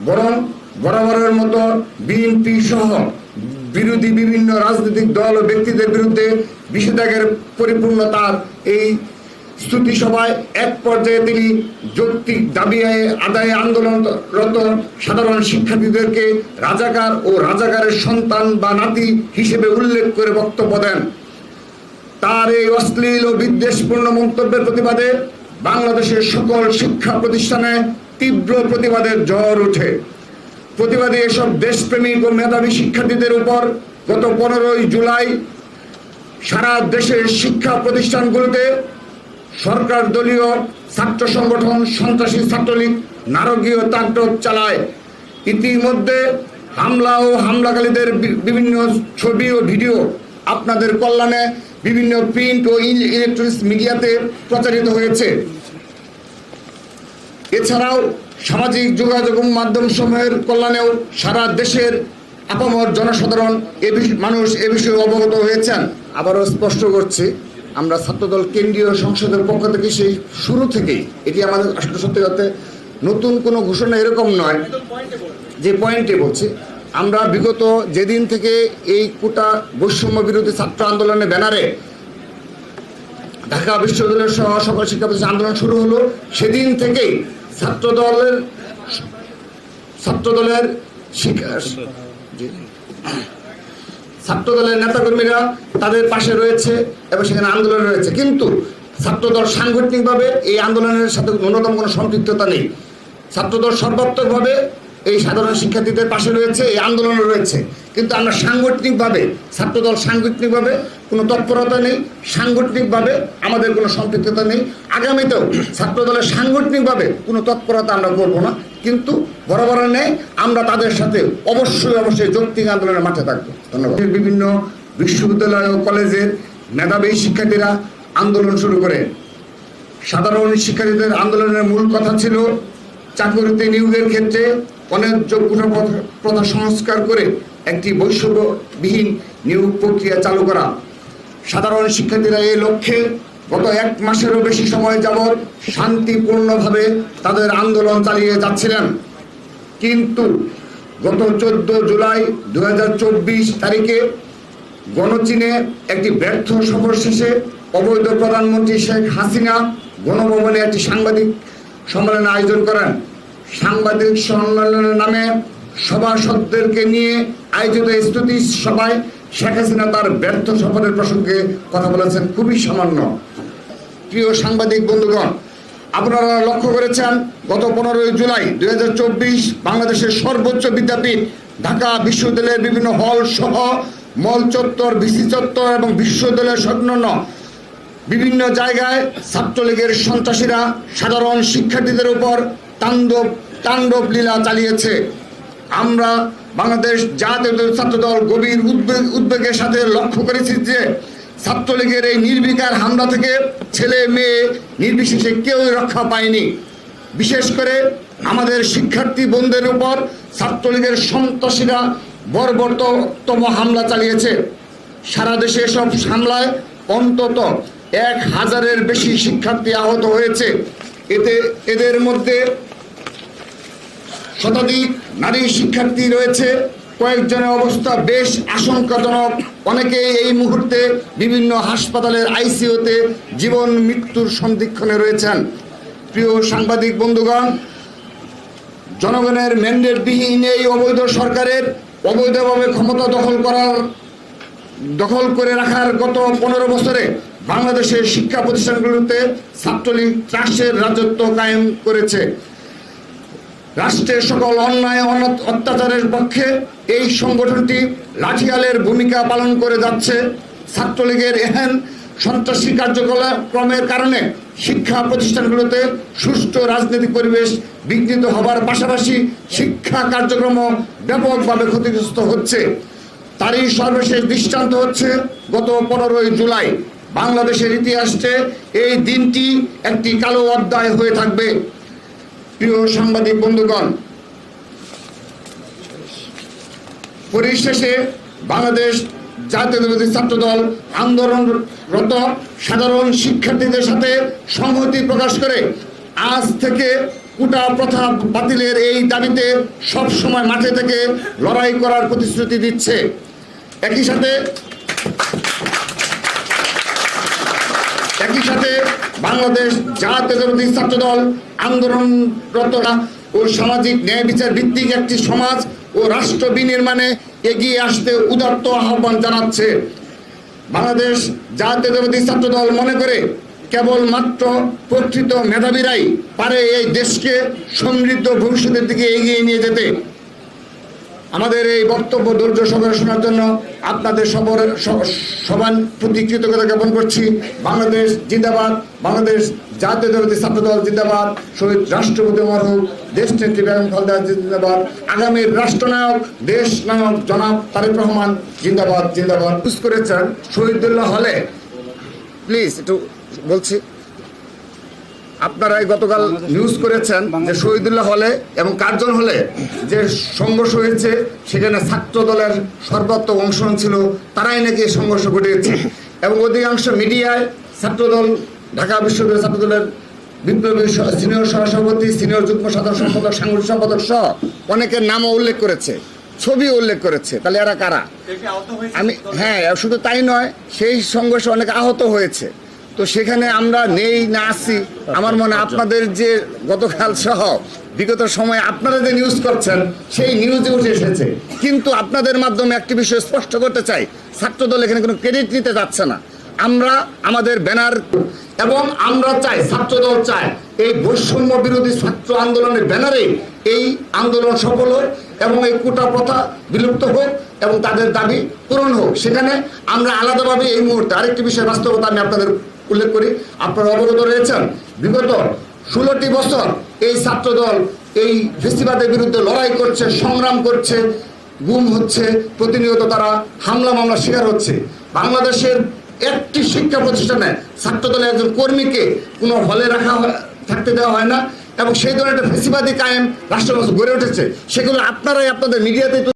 বরং বরাবরের মতো বিএনপি সহ বিরোধী বিভিন্ন রাজনৈতিক দল ও ব্যক্তিদের বিরুদ্ধে নিষেধাজ্ঞার পরিপূর্ণতার এই স্তুতি সভায় এক পর্যায়ে তিনি যৌক্তিক দাবি আদায়ে আন্দোলনরত সাধারণ শিক্ষার্থীদেরকে রাজাকার ও রাজাকারের সন্তান বা নাতি হিসেবে উল্লেখ করে বক্তব্য দেন। তার এই অশ্লীল ও বিদ্বেষপূর্ণ মন্তব্যের প্রতিবাদে বাংলাদেশের সকল শিক্ষা প্রতিষ্ঠানে তীব্র প্রতিবাদের জ্বর ওঠে। প্রতিবাদে এসব দেশপ্রেমিক ও মেধাবী শিক্ষার্থীদের উপর গত পনেরোই জুলাই সারা দেশের শিক্ষা প্রতিষ্ঠানগুলোতে সরকার দলীয় ছাত্র সংগঠন সন্ত্রাসী ছাত্রলীগ নারকীয় তাণ্ডব চালায়। ইতিমধ্যে হামলা ও হামলাকারীদের বিভিন্ন ছবি ও ভিডিও আপনাদের কল্যাণে বিভিন্ন প্রিন্ট ও ইলেকট্রনিক্স মিডিয়াতে প্রচারিত হয়েছে। এছাড়াও সামাজিক যোগাযোগ মাধ্যম সমূহের কল্যাণেও সারা দেশের আপামর জনসাধারণ এ মানুষ এ বিষয়ে অবগত হয়েছেন। আবারও স্পষ্ট করছি, আমরা ছাত্রদল কেন্দ্রীয় সংসদের পক্ষ থেকে সেই শুরু থেকেই, এটি আমাদের আসলে সত্যি নতুন কোনো ঘোষণা এরকম নয়, যে পয়েন্টে বলছি আমরা বিগত যেদিন থেকে এই কোটা বৈষম্য বিরোধী ছাত্র আন্দোলনের ব্যানারে ঢাকা বিশ্ববিদ্যালয়ের সহ সকল শিক্ষা প্রতিষ্ঠান আন্দোলন শুরু হলো, সেদিন থেকেই ছাত্র দলের ছাত্র দলের। ছাত্র দলের নেতাকর্মীরা তাদের পাশে রয়েছে এবং সেখানে আন্দোলন রয়েছে কিন্তু ছাত্রদল সাংগঠনিকভাবে এই আন্দোলনের সাথে ন্যূনতম কোনো সম্পৃক্ততা নেই ছাত্রদল সর্বাত্মকভাবে এই সাধারণ শিক্ষার্থীদের পাশে রয়েছে, এই আন্দোলনে রয়েছে। কিন্তু আমরা সাংগঠনিকভাবে, ছাত্রদল সাংগঠনিকভাবে কোনো তৎপরতা নেই, সাংগঠনিকভাবে আমাদের কোনো সম্পৃক্ততা নেই। আগামীতেও ছাত্রদলের সাংগঠনিকভাবে কোনো তৎপরতা আমরা করব না, কিন্তু বরাবর নেই আমরা তাদের সাথে অবশ্যই অবশ্যই যৌক্তিক আন্দোলনের মাঠে থাকব। ধন্যবাদ। বিভিন্ন বিশ্ববিদ্যালয় ও কলেজের মেধাবী শিক্ষার্থীরা আন্দোলন শুরু করে। সাধারণ শিক্ষার্থীদের আন্দোলনের মূল কথা ছিল চাকরিতে নিয়োগের ক্ষেত্রে অন্যায্য প্রথা সংস্কার করে একটি বৈষম্যবিহীন নিয়োগ প্রক্রিয়া চালু করা। সাধারণ শিক্ষার্থীরা এই লক্ষ্যে গত এক মাসেরও বেশি সময় যাবৎ শান্তিপূর্ণভাবে তাদের আন্দোলন চালিয়ে যাচ্ছিলেন। কিন্তু গত চোদ্দ জুলাই দু হাজার চব্বিশ তারিখে গণচীনে একটি ব্যর্থ সফর শেষে অবৈধ প্রধানমন্ত্রী শেখ হাসিনা গণভবনে একটি সাংবাদিক সম্মেলন আয়োজন করেন। সাংবাদিক সম্মেলনের নামে সভাসদদেরকে নিয়ে আয়োজিত স্তুতি সভায় শেখ হাসিনা তার ব্যর্থ সফরের প্রসঙ্গে কথা বলেছেন। খুবই সামান্য। প্রিয় সাংবাদিক বন্ধুগণ, আপনারা লক্ষ্য করেছেন, গত পনেরোই জুলাই দু হাজার চব্বিশ বাংলাদেশের সর্বোচ্চ বিদ্যাপীঠ, ঢাকা বিশ্ববিদ্যালয়ের বিভিন্ন হল সহ মল চত্বর বিসি চত্বর এবং বিশ্ববিদ্যালয়ের অন্যান্য বিভিন্ন জায়গায় ছাত্রলীগের সন্ত্রাসীরা সাধারণ শিক্ষার্থীদের উপর তাণ্ডব তাণ্ডব লীলা চালিয়েছে। আমরা বাংলাদেশ জাতীয় ছাত্রদল গভীর উদ্বেগ, উদ্বেগের সাথে লক্ষ্য করেছি যে ছাত্রলীগের এই নির্বিকার হামলা থেকে ছেলে, মেয়ে নির্বিশেষে কেউই রক্ষা পায়নি। বিশেষ করে আমাদের শিক্ষার্থী বোনদের উপর ছাত্রলীগের সন্ত্রাসীরা বর্বরতম হামলা চালিয়েছে। সারা দেশে সব হামলায় অন্তত এক হাজারের বেশি শিক্ষার্থী আহত হয়েছে। এতে এদের মধ্যে শতাধিক নারী শিক্ষার্থী রয়েছে। কয়েকজনের অবস্থা বেশ আশঙ্কাজনক। অনেকে এই মুহূর্তে বিভিন্ন হাসপাতালের আইসিইউতে জীবন মৃত্যুর সন্ধিক্ষণে রয়েছেন। প্রিয় সাংবাদিক বন্ধুগণ, জনগণের ম্যান্ডেটবিহীন এই অবৈধ সরকারের অবৈধভাবে ক্ষমতা দখল করার দখল করে রাখার গত পনেরো বছরে বাংলাদেশের শিক্ষা প্রতিষ্ঠানগুলোতে ছাত্রলীগ ট্রাস্টের রাজত্ব কায়েম করেছে। রাষ্ট্রের সকল অন্যায় অত্যাচারের পক্ষে এই সংগঠনটি লাঠিয়ালের ভূমিকা পালন করে যাচ্ছে। ছাত্রলীগের এহেন সন্ত্রাসী কার্যক্রমের কারণে শিক্ষা প্রতিষ্ঠানগুলোতে সুষ্ঠু রাজনৈতিক পরিবেশ বিঘ্নিত হবার পাশাপাশি শিক্ষা কার্যক্রম ব্যাপকভাবে ক্ষতিগ্রস্ত হচ্ছে। তারই সর্বশেষ দৃষ্টান্ত হচ্ছে গত পনেরোই জুলাই। বাংলাদেশের ইতিহাসে এই দিনটি একটি কালো অধ্যায় হয়ে থাকবে। প্রিয় সাংবাদিক বন্ধুগণ পরিশেষে বাংলাদেশ জাতীয়তাবাদী ছাত্রদল আন্দোলনরত সাধারণ শিক্ষার্থীদের সাথে সংহতি প্রকাশ করে আজ থেকে কুটা প্রথা বাতিলের এই দাবিতে সব সময় মাঠে থেকে লড়াই করার প্রতিশ্রুতি দিচ্ছে। একই সাথে একই সাথে বাংলাদেশ জাতীয়তাবাদী ছাত্রদল আন্দোলনরতরা ও সামাজিক ন্যায় বিচার ভিত্তিক একটি সমাজ ও রাষ্ট্র বিনির্মাণে এগিয়ে আসতে উদাত্ত আহ্বান জানাচ্ছে। বাংলাদেশ জাতীয়তাবাদী ছাত্রদল মনে করে কেবলমাত্র প্রকৃত মেধাবীরাই পারে এই দেশকে সমৃদ্ধ ভবিষ্যতের দিকে এগিয়ে নিয়ে যেতে। আমাদের এই বক্তব্য ধৈর্য সহকারে শোনার জন্য আপনাদের সবর, স- সবার প্রতি কৃতজ্ঞতা জ্ঞাপন করছি। বাংলাদেশ জিন্দাবাদ, বাংলাদেশ জাতীয়তাবাদী ছাত্রদল জিন্দাবাদ, শহীদ রাষ্ট্রপতি মরহুম দেশ নেত্রী বেগম খালেদা জিন্দাবাদ, আগামীর রাষ্ট্রনায়ক দেশ নায়ক জনাব তারেক রহমান জিন্দাবাদ জিন্দাবাদ। করেছেন, শহীদুল্লাহ হলে, প্লিজ একটু বলছি। আপনারা এই গতকাল নিউজ করেছেন যে শহীদুল্লাহ হলে এবং কার্জন হলে যে সংঘর্ষ হয়েছে সেখানে ছাত্র দলের সর্বাত্মক অংশগ্রহণ ছিল তারাই নাকি সংঘর্ষ ঘটিয়েছে। এবং অধিকাংশ মিডিয়ায় ছাত্রদল ঢাকা বিশ্ববিদ্যালয় ছাত্রদলের বিপ্লবী সিনিয়র সহসভাপতি সিনিয়র যুগ্ম সাধারণ সম্পাদক সাংগঠনিক সম্পাদক সহ অনেকের নামও উল্লেখ করেছে ছবি উল্লেখ করেছে। তাহলে এরা কারা? আমি হ্যাঁ শুধু তাই নয় সেই সংঘর্ষে অনেক আহত হয়েছে। তো সেখানে আমরা নেই না আসি। আমার মনে আপনাদের যে গতকাল সহ বিগত সময়ে আপনারা যে নিউজ করছেন সেই নিউজে উঠে এসেছে। কিন্তু আপনাদের মাধ্যমে একটি বিষয় স্পষ্ট করতে চাই ছাত্রদল এখানে কোনো ক্রেডিট নিতে যাচ্ছে না। আমরা আমাদের ব্যানার এবং আমরা চাই ছাত্রদল চায় এই বৈষম্য বিরোধী ছাত্র আন্দোলনের ব্যানারে এই আন্দোলন সফল হোক এবং এই কোটা প্রথা বিলুপ্ত হোক এবং তাদের দাবি পূরণ হোক। সেখানে আমরা আলাদাভাবে এই মুহূর্তে আরেকটি বিষয় বাস্তবতা আমি আপনাদের উল্লেখ করি, আপনারা অবগত রয়েছেন, বিগত ষোলোটি বছর এই ছাত্রদল এই ফেস্টিভালের বিরুদ্ধে লড়াই করছে, সংগ্রাম করছে, গুম হচ্ছে, প্রতিনিয়ত তারা হামলা মামলা শিকার হচ্ছে। বাংলাদেশের একটি শিক্ষা প্রতিষ্ঠানে ছাত্রদলের একজন কর্মীকে কোনো হলে রাখা থাকতে দেওয়া হয় না, এবং সেই ধরনের একটা ফেসিবাদী কায়েম রাষ্ট্র গড়ে উঠেছে। সেগুলো আপনারাই আপনাদের মিডিয়াতে